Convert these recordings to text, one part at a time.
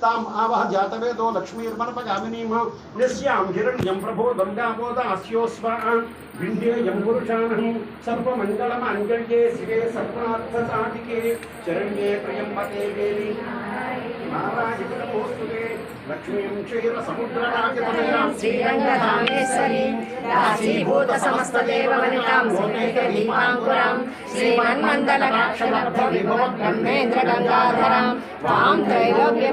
ताम आवाह जातवे दो लक्ष्मी रमन पंजामिनी मो निश्चयं गिरन यम प्रभो दंगा मोदा आशियोस्वान विंध्य यम पुरुषान हम सर्व मंगल मंगल के सिरे सत्रात्मक आदि के चरण में प्रयम बते बेरी महाराज के पोस्ट के लक्ष्मी मुचेर समुद्र राग के तमिलाम धामे सरीम दासी भूत समस्त देव वनिताम भोले के दीपांकुराम श्रीमान मंदल राक्षस भक्त विभोत नमः इंद्रगंगा वाम तैलोग्य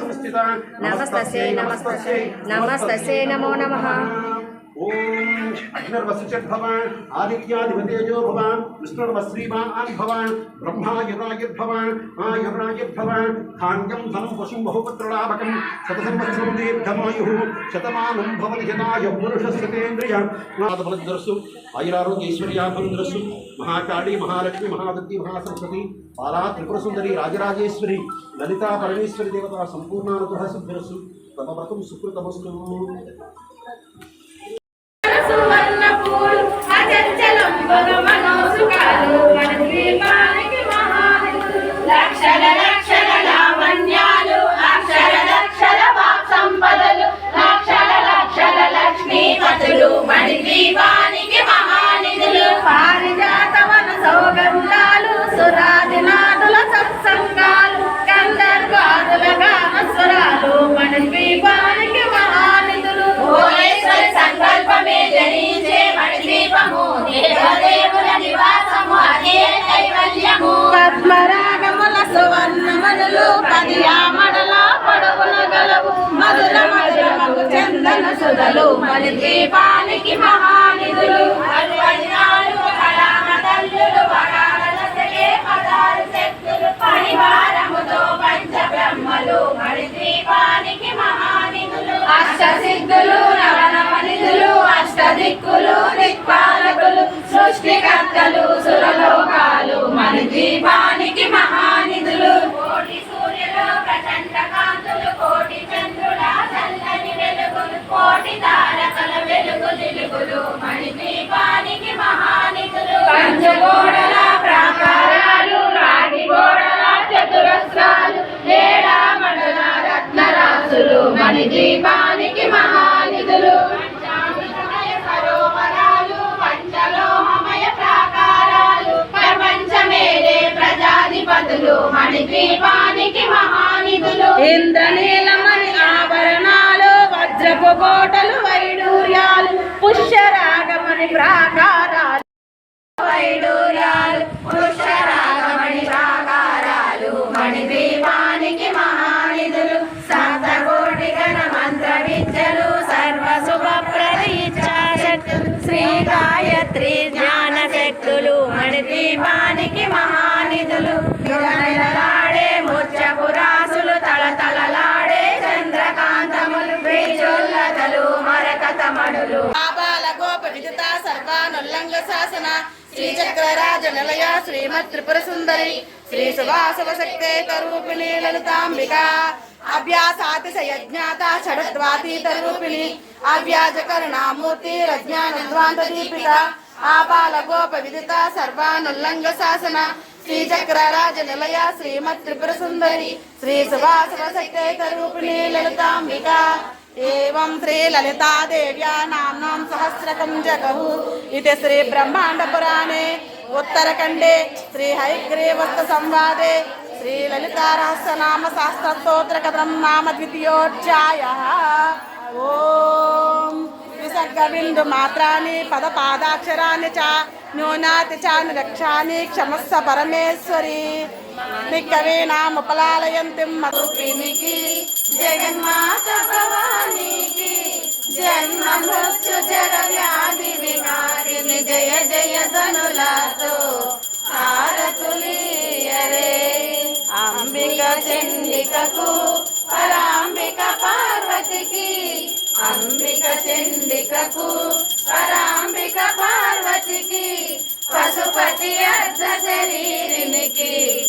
సంస్థిత నమస్తస్యై నమస్తస్యై నమో నమ. چو آدیاجوی مہم تھا مہاکی مہلک مہاقری رجرجیشری للتا پہرے دیکتا سندر Ivan, Ivan. పంచగోడల ప్రాకారాలు రాగి గోడల చతురస్రాలు ఏడా మండల రత్నరాసులు మణి దీపానికి మహానిధులు. పంచామృతమయ సరోవరాలు పంచలోహమయ ప్రాకారాలు ప్రపంచమేలే ప్రజాధిపతులు మణి దీపానికి మహానిధులు. ఇంద్రనీలమణి ఆభరణాలు వజ్రపు కోటలు వైడూర్యాలు పుష్యరాగమణి ప్రా వైడూర్యాలు ప్రాకారాలు మహానిధులు సప్తకోటి గణ మంత్ర విద్యలు శ్రీ గాయత్రి జ్ఞాన శక్తులు మహానిధులు నిలనిలలాడే ముత్యపు తలతలలాడే చంద్రకాంతములు వేచొల్లతలు మరకతమణులు గోప సర్వానుల్లంఘ శాసన శ్రీ చక్రరాజ నిలయ శ్రీమత్ త్రిపుర సుందరి శ్రీ సువాసవ శక్తే తరూపిణి లలితాంబిక. అభ్యాసాతిశయజ్ఞాత షడద్వాతీత రూపిణి అవ్యాజ కరుణామూర్తి రజ్ఞానద్వాంత దీపిక ఆపాల గోప విదిత సర్వానుల్లంఘ శాసన శ్రీ చక్రరాజ నిలయ శ్రీమత్ త్రిపుర సుందరి శ్రీ సువాసవ శక్తే తరూపిణి లలితాంబిక. ఏం శ్రీలలితాదేవ్యా నామ్నాం సహస్రకం జగవు ఇది శ్రీ బ్రహ్మాండ పురాణే ఉత్తరఖండే శ్రీ హైగ్రీవస్త సంవాదే శ్రీలలితారహస్యనామ లలితారహస్యనామ శాస్త్రస్తోత్రకథం నామ ద్వితీయోధ్యాయ ఓం విసర్గబిందు మాత్రాన్ని పద పాదాక్షరాన్ని చా న్యూనాతి చాను రక్షాన్ని క్షమస్స పరమేశ్వరి నిక్కవే నామ పలాలయంతి మధుప్రిమికి జగన్మాత భవానీకి. జన్మ మృత్యు జర వ్యాధి విహారిని జయ జయ ధనులతో హారతులీయరే. అంబిక చండికకు పరాంబిక పార్వతికి. అంబిక చండికకు పరాంబిక పార్వతికి. పశుపతి అర్ధ శరీరినికి